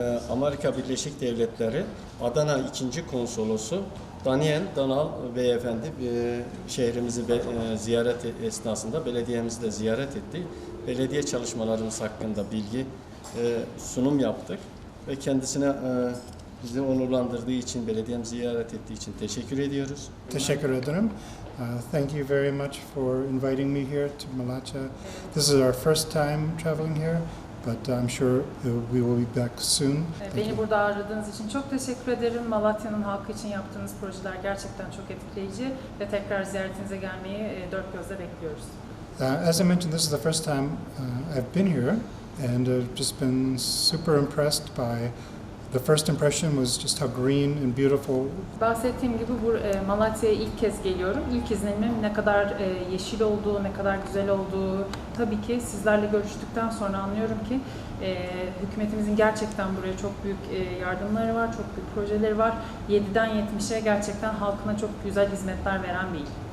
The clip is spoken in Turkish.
Ee, Amerika Birleşik Devletleri Adana 2. Konsolosu Daniel Danal Beyefendi e, şehrimizi e, ziyaret esnasında belediyemizi de ziyaret etti. Belediye çalışmalarımız hakkında bilgi e, sunum yaptık ve kendisine e, bizi onurlandırdığı için, belediyemizi ziyaret ettiği için teşekkür ediyoruz. Teşekkür ederim. Uh, thank you very much for inviting me here to Malacha. This is our first time traveling here, but I'm sure uh, we will be back soon. Ee, Thank Beni you. burada ağırladığınız için çok teşekkür ederim. Malatya'nın halkı için yaptığınız projeler gerçekten çok etkileyici ve tekrar ziyaretinize gelmeyi e, dört gözle bekliyoruz. Uh, as I mentioned, this is the first time uh, I've been here, and I've just been super impressed by the first impression was just how green and beautiful Bahsettiğim gibi bu e, Malatya'ya ilk kez geliyorum. İlk izlenimim ne kadar e, yeşil olduğu, ne kadar güzel olduğu tabii ki sizlerle görüştükten sonra anlıyorum ki e, hükümetimizin gerçekten buraya çok büyük yardımları var, çok büyük projeleri var. 7'den 70'e gerçekten halkına çok güzel hizmetler veren bir il.